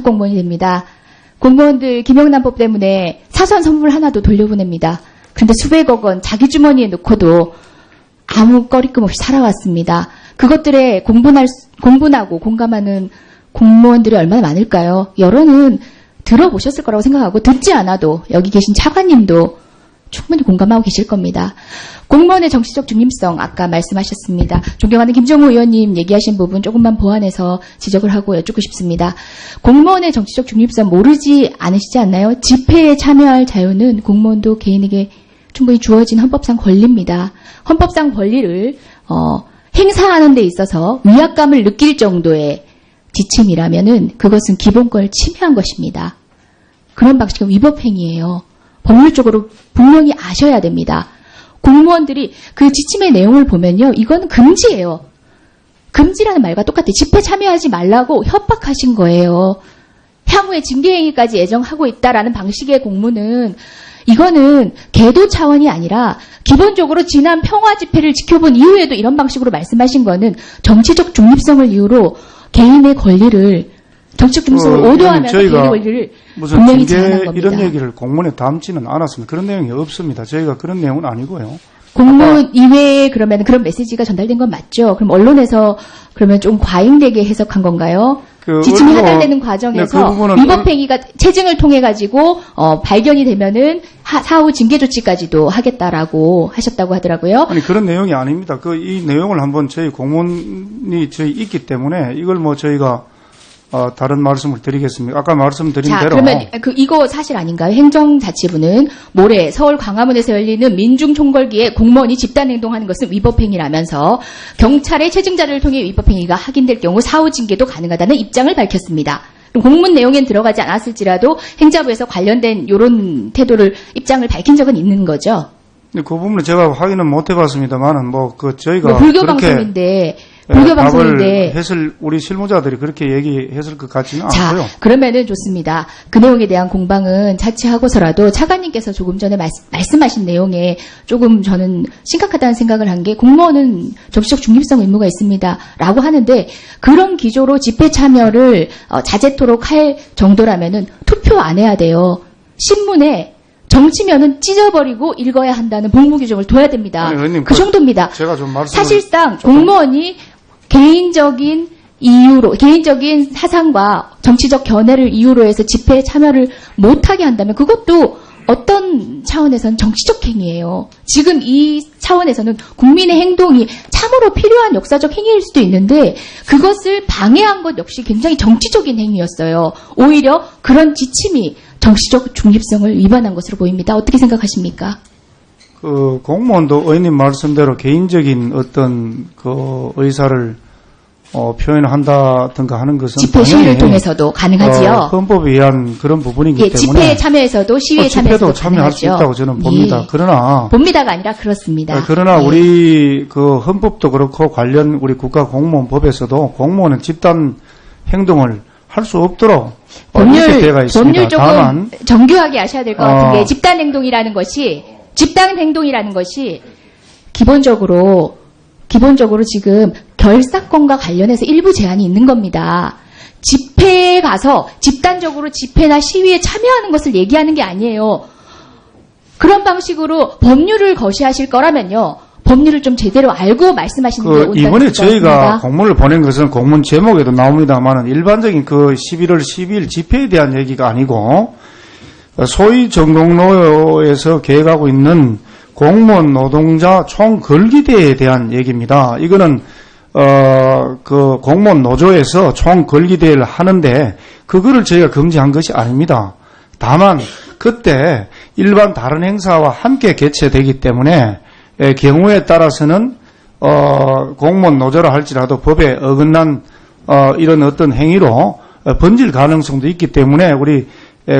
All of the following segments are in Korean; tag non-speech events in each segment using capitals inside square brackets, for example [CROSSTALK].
긴급 공무원이 됩니다. 공무원들 김영란법 때문에 사소한 선물 하나도 돌려보냅니다. 그런데 수백억 원 자기 주머니에 넣고도 아무 꺼리낌 없이 살아왔습니다. 그것들에 공분할, 수- 공분하고 공감하는 공무원들이 얼마나 많을까요? 여론은 들어보셨을 거라고 생각하고 듣지 않아도 여기 계신 차관님도 충분히 공감하고 계실 겁니다. 공무원의 정치적 중립성 아까 말씀하셨습니다. 존경하는 김정우 의원님 얘기하신 부분 조금만 보완해서 지적을 하고 여쭙고 싶습니다. 공무원의 정치적 중립성 모르지 않으시지 않나요? 집회에 참여할 자유는 공무원도 개인에게 충분히 주어진 헌법상 권리입니다. 헌법상 권리를 어, 행사하는 데 있어서 위압감을 느낄 정도의 지침이라면은 그것은 기본권을 침해한 것입니다. 그런 방식은 위법행위예요. 법률적으로 분명히 아셔야 됩니다. 공무원들이 그 지침의 내용을 보면요. 이건 금지예요. 금지라는 말과 똑같아요. 집회 참여하지 말라고 협박하신 거예요. 향후에 징계행위까지 예정하고 있다라는 방식의 공문은 이거는 계도 차원이 아니라 기본적으로 지난 평화 집회를 지켜본 이후에도 이런 방식으로 말씀하신 거는 정치적 중립성을 이유로 개인의 권리를 정치적 중립성을 어, 오도하면서 저희가 권리를 무슨 분명히 제한한 겁니다. 이런 얘기를 공문에 담지는 않았습니다. 그런 내용이 없습니다. 저희가 그런 내용은 아니고요. 공문 이외에 그러면 그런 메시지가 전달된 건 맞죠? 그럼 언론에서 그러면 좀 과잉되게 해석한 건가요? 그 지침이 언론- 하달되는 네, 과정에서 그 부분은 위법 행위가 체증을 통해 가지고 어, 발견이 되면은 하- 사후 징계 조치까지도 하겠다라고 하셨다고 하더라고요. 아니 그런 내용이 아닙니다. 그 이 내용을 한번 저희 공문이 저희 있기 때문에 이걸 뭐 저희가 어, 다른 말씀을 드리겠습니다. 아까 말씀드린 자, 대로 그러면 그 이거 사실 아닌가요? 행정자치부는 모레 서울 광화문에서 열리는 민중 총궐기에 공무원이 집단 행동하는 것은 위법 행위라면서 경찰의 체증 자료를 통해 위법 행위가 확인될 경우 사후 징계도 가능하다는 입장을 밝혔습니다. 그럼 공문 내용엔 들어가지 않았을지라도 행자부에서 관련된 이런 태도를 입장을 밝힌 적은 있는 거죠. 그 부분은 제가 확인은 못 해봤습니다만은 뭐 그 저희가 뭐 불교 그렇게 방송인데 예, 불교 답을 방송인데 했을 우리 실무자들이 그렇게 얘기했을 것 같지는 자, 않고요. 그러면은 좋습니다. 그 내용에 대한 공방은 자체하고서라도 차관님께서 조금 전에 말씀, 하신 내용에 조금 저는 심각하다는 생각을 한 게 공무원은 정치적 중립성 의무가 있습니다. 라고 하는데 그런 기조로 집회 참여를 어, 자제토록 할 정도라면은 투표 안 해야 돼요. 신문에 정치면은 찢어버리고 읽어야 한다는 복무 규정을 둬야 됩니다. 아니, 의원님, 그 그- 정도입니다. 제가 좀 말씀을 사실상 공무원이 개인적인 이유로 개인적인 사상과 정치적 견해를 이유로 해서 집회에 참여를 못하게 한다면 그것도 어떤 차원에서는 정치적 행위예요. 지금 이 차원에서는 국민의 행동이 참으로 필요한 역사적 행위일 수도 있는데 그것을 방해한 것 역시 굉장히 정치적인 행위였어요. 오히려 그런 지침이 정치적 중립성을 위반한 것으로 보입니다. 어떻게 생각하십니까? 그 공무원도 의원님 말씀대로 개인적인 어떤 그 의사를 어, 표현한다든가 하는 것은 집회 시위를 통해서도 가능하지요. 어, 헌법에 의한 그런 부분이기 예, 때문에 집회에 참여해서도 시위에 어, 참여해서도 집회도 참여할 수. 있다고 저는 봅니다. 예. 그러나 봅니다가 아니라 그렇습니다. 어, 그러나 예. 우리 그 헌법도 그렇고 관련 우리 국가 공무원법에서도 공무원은 집단 행동을 할 수 없도록 어, 법률 되어 있습니다. 법률 조금 다만 정교하게 아셔야 될 것 같은 어. 게 집단 행동이라는 것이 집단 행동이라는 것이 기본적으로 기본적으로 지금 결사권과 관련해서 일부 제한이 있는 겁니다. 집회에 가서 집단적으로 집회나 시위에 참여하는 것을 얘기하는 게 아니에요. 그런 방식으로 법률을 거시하실 거라면요. 법률을 좀 제대로 알고 말씀하시는 게그 온전히 이번에 저희가 같습니다. 공문을 보낸 것은 공문 제목에도 나옵니다만 일반적인 그 11월 12일 집회에 대한 얘기가 아니고 소위 정동로에서 계획하고 있는 공무원 노동자 총 걸기대에 대한 얘기입니다. 이거는 어 그 공무원 노조에서 총 걸기대를 하는데 그거를 저희가 금지한 것이 아닙니다. 다만 그때 일반 다른 행사와 함께 개최되기 때문에 에, 경우에 따라서는 어, 공무원 노조라 할지라도 법에 어긋난 어, 이런 어떤 행위로 어, 번질 가능성도 있기 때문에 우리 에,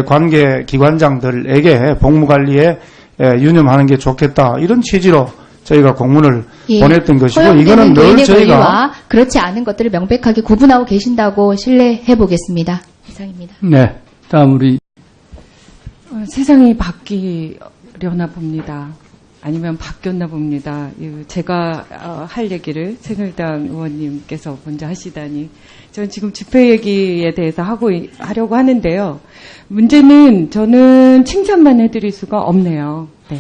관계 기관장들에게 복무 관리에 에, 유념하는 게 좋겠다 이런 취지로 저희가 공문을 예, 보냈던 것이고 이거는 늘 저희가 권리와 그렇지 않은 것들을 명백하게 구분하고 계신다고 신뢰해 보겠습니다. 이상입니다. 네. 다음 우리 어, 세상이 바뀌려나 봅니다. 아니면 바뀌었나 봅니다. 이 제가 어, 할 얘기를 새누리당 의원님께서 먼저 하시다니. 저는 지금 집회 얘기에 대해서 하고 이- 하려고 하는데요. 문제는 저는 칭찬만 해드릴 수가 없네요. 네.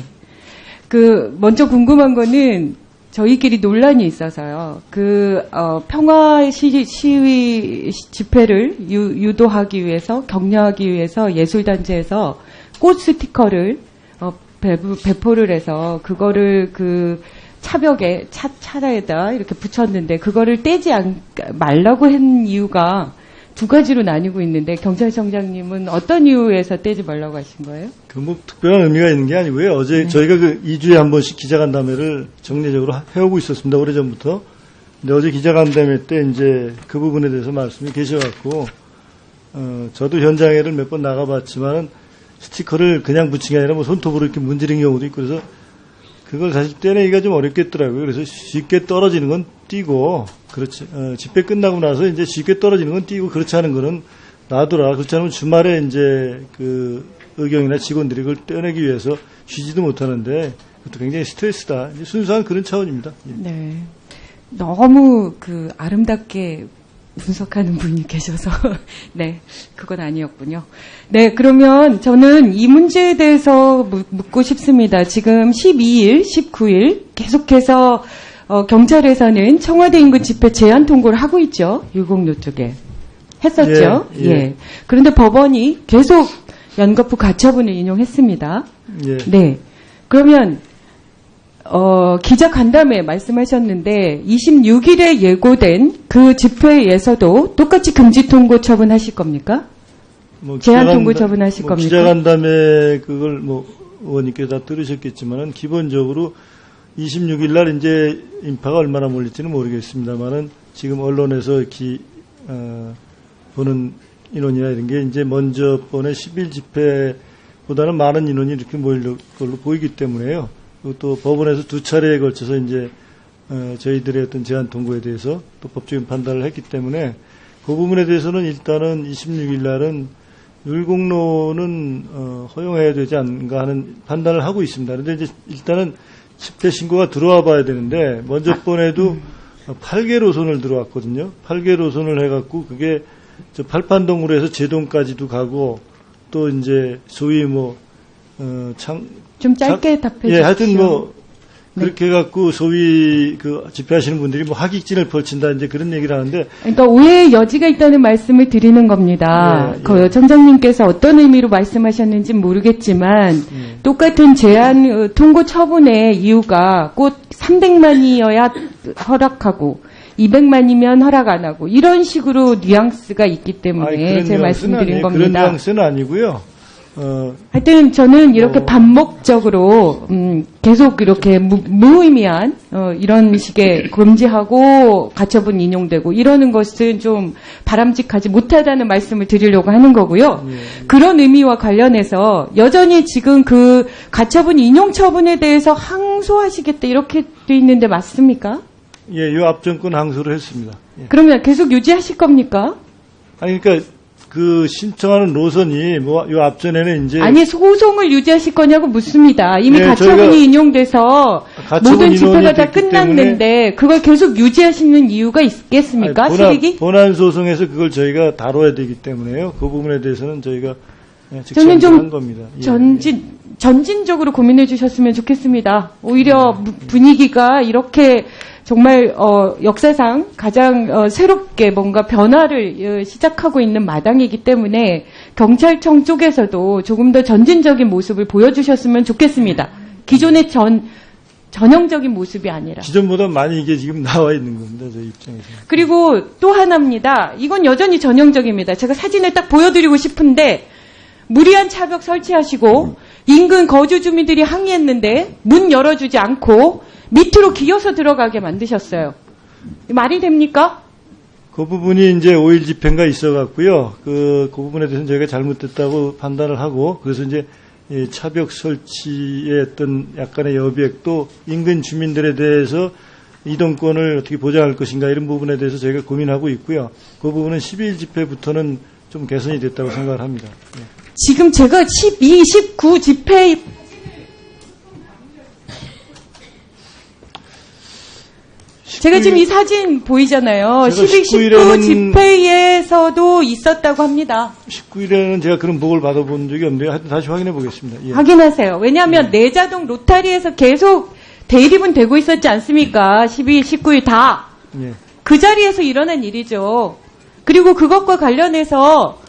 그 먼저 궁금한 거는 저희끼리 논란이 있어서요. 그 어, 평화 시, 시- 집회를 유, 도하기 위해서 격려하기 위해서 예술단체에서 꽃 스티커를 어, 배부, 배포 를 해서 그거를 그 차벽에 차 차에다 이렇게 붙였는데 그거를 떼지 않, 말라고 한 이유가 두 가지로 나뉘고 있는데 경찰청장님은 어떤 이유에서 떼지 말라고 하신 거예요? 그 뭐 특별한 의미가 있는 게 아니고요. 어제 저희가 그 2주에 한 번씩 기자간담회를 정례적으로 하- 해오고 있었습니다. 오래전부터. 근데 어제 기자간담회 때 이제 그 부분에 대해서 말씀이 계셔갖고, 어, 저도 현장에를 몇 번 나가봤지만 스티커를 그냥 붙인 게 아니라 뭐 손톱으로 이렇게 문지르는 경우도 있고 그래서 그걸 사실 떼내기가 좀 어렵겠더라고요. 그래서 쉽게 떨어지는 건 띄고, 그렇지, 어, 집회 끝나고 나서 이제 쉽게 떨어지는 건 띄고 그렇지 않은 거는 놔두라. 그렇지 않으면 주말에 이제 그 의경이나 직원들이 그걸 떼내기 위해서 쉬지도 못하는데 그것도 굉장히 스트레스다. 순수한 그런 차원입니다. 예. 네. 너무 그 아름답게 분석하는 분이 계셔서 [LAUGHS] 네 그건 아니었군요. 네 그러면 저는 이 문제에 대해서 묻- 묻고 싶습니다. 지금 12일, 19일 계속해서 어, 경찰에서는 청와대 인근 집회 제한 통고를 하고 있죠. 유공로 쪽에 했었죠. 예, 예. 그런데 법원이 계속 연거푸 가처분을 인용했습니다. 예. 네. 그러면 어, 기자 간담회 말씀하셨는데 26일에 예고된 그 집회에서도 똑같이 금지 통고 처분하실 겁니까? 뭐 제한 통고 처분하실 뭐 겁니까? 기자간담회 그걸 뭐 의원님께서 다 들으셨겠지만은 기본적으로 26일 날 이제 인파가 얼마나 몰릴지는 모르겠습니다만은 지금 언론에서 기, 어, 보는 인원이나 이런 게 이제 먼저 번에 10일 집회보다는 많은 인원이 이렇게 모일 걸로 보이기 때문에요. 또 법원에서 두 차례에 걸쳐서 이제 어, 저희들의 어떤 제한 통고에 대해서 또 법적인 판단을 했기 때문에 그 부분에 대해서는 일단은 26일 날은 율곡로는 어, 허용해야 되지 않는가 하는 판단을 하고 있습니다. 그런데 이제 일단은 집회 신고가 들어와 봐야 되는데 먼저 번에도 8개 노선을 들어왔거든요. 8개 노선을 해갖고 그게 저 팔판동으로 해서 제동까지도 가고 또 이제 소위 뭐 어, 창, 좀 짧게 답해 주십시오. 예, 하여튼 뭐 네. 그렇게 해갖고 소위 그 집회하시는 분들이 뭐 학익진을 펼친다 이제 그런 얘기를 하는데 그러니까 오해의 여지가 있다는 말씀을 드리는 겁니다. 예, 예. 그 청장님께서 어떤 의미로 말씀하셨는지 모르겠지만 예. 똑같은 제한 어, 통고 처분의 이유가 꼭 300만이어야 허락하고 200만이면 허락 안 하고 이런 식으로 뉘앙스가 있기 때문에 아니, 그런 제가 뉘앙스는 말씀드린 아니에요. 그런 겁니다. 뉘앙스는 아니고요. 어, 하여튼 저는 이렇게 어. 반복적으로 음, 계속 이렇게 무, 무의미한 어, 이런 식의 [LAUGHS] 금지하고 가처분 인용되고 이러는 것은 좀 바람직하지 못하다는 말씀을 드리려고 하는 거고요. 예. 그런 의미와 관련해서 여전히 지금 그 가처분 인용 처분에 대해서 항소하시겠다 이렇게 돼 있는데 맞습니까? 예, 요 앞정권 항소를 했습니다. 예. 그러면 계속 유지하실 겁니까? 아니 그러니까 그 신청하는 노선이 뭐요 앞전에는 이제 아니 소송을 유지하실 거냐고 묻습니다. 이미 네, 가처분이 인용돼서 가처분 모든 집회가 다 끝났는데 그걸 계속 유지하시는 이유가 있겠습니까? 아니, 본안? 본안 소송에서 그걸 저희가 다뤄야 되기 때문에요. 그 부분에 대해서는 저희가 예, 저는 좀한 겁니다. 예. 전진 전진적으로 고민해 주셨으면 좋겠습니다. 오히려 네. 무- 분위기가 이렇게 정말 어, 역사상 가장 어, 새롭게 뭔가 변화를 어, 시작하고 있는 마당이기 때문에 경찰청 쪽에서도 조금 더 전진적인 모습을 보여주셨으면 좋겠습니다. 기존의 전 전형적인 모습이 아니라. 기존보다 많이 이게 지금 나와 있는 겁니다. 저희 입장에서. 그리고 또 하나입니다. 이건 여전히 전형적입니다. 제가 사진을 딱 보여드리고 싶은데 무리한 차벽 설치하시고 인근 거주 주민들이 항의했는데 문 열어주지 않고 밑으로 기어서 들어가게 만드셨어요. 말이 됩니까? 그 부분이 이제 5일 집회가 있어갖고요. 그, 그 부분에 대해서는 저희가 잘못됐다고 판단을 하고, 그래서 이제 이 차벽 설치의 어떤 약간의 여백도 인근 주민들에 대해서 이동권을 어떻게 보장할 것인가 이런 부분에 대해서 저희가 고민하고 있고요. 그 부분은 12일 집회부터는 좀 개선이 됐다고 생각을 합니다. 예. 지금 제가 12, 19 집회 제가 지금 이 사진 보이잖아요. 12, 19 집회에서도 있었다고 합니다. 19일에는 제가 그런 보고를 받아본 적이 없는데요. 하여튼 다시 확인해 보겠습니다. 예. 확인하세요. 왜냐하면 네. 내자동 로타리에서 계속 대립은 되고 있었지 않습니까? 12일, 19일 다. 예. 그 자리에서 일어난 일이죠. 그리고 그것과 관련해서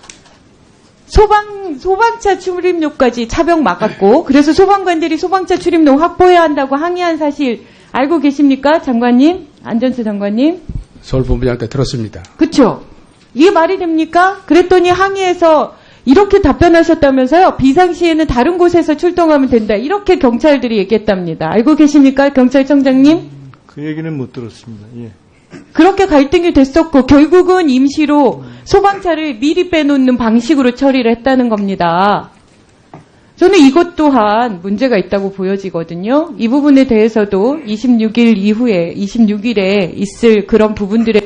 소방 소방차 출입로까지 차벽 막았고 그래서 소방관들이 소방차 출입로 확보해야 한다고 항의한 사실 알고 계십니까, 장관님? 안전수 장관님? 서울 본부장한테 들었습니다. 그쵸? 이게 말이 됩니까? 그랬더니 항의해서 이렇게 답변하셨다면서요? 비상시에는 다른 곳에서 출동하면 된다. 이렇게 경찰들이 얘기했답니다. 알고 계십니까, 경찰청장님? 그 얘기는 못 들었습니다. 예. 그렇게 갈등이 됐었고 결국은 임시로 소방차를 미리 빼놓는 방식으로 처리를 했다는 겁니다. 저는 이것 또한 문제가 있다고 보여지거든요. 이 부분에 대해서도 26일 이후에 26일에 있을 그런 부분들에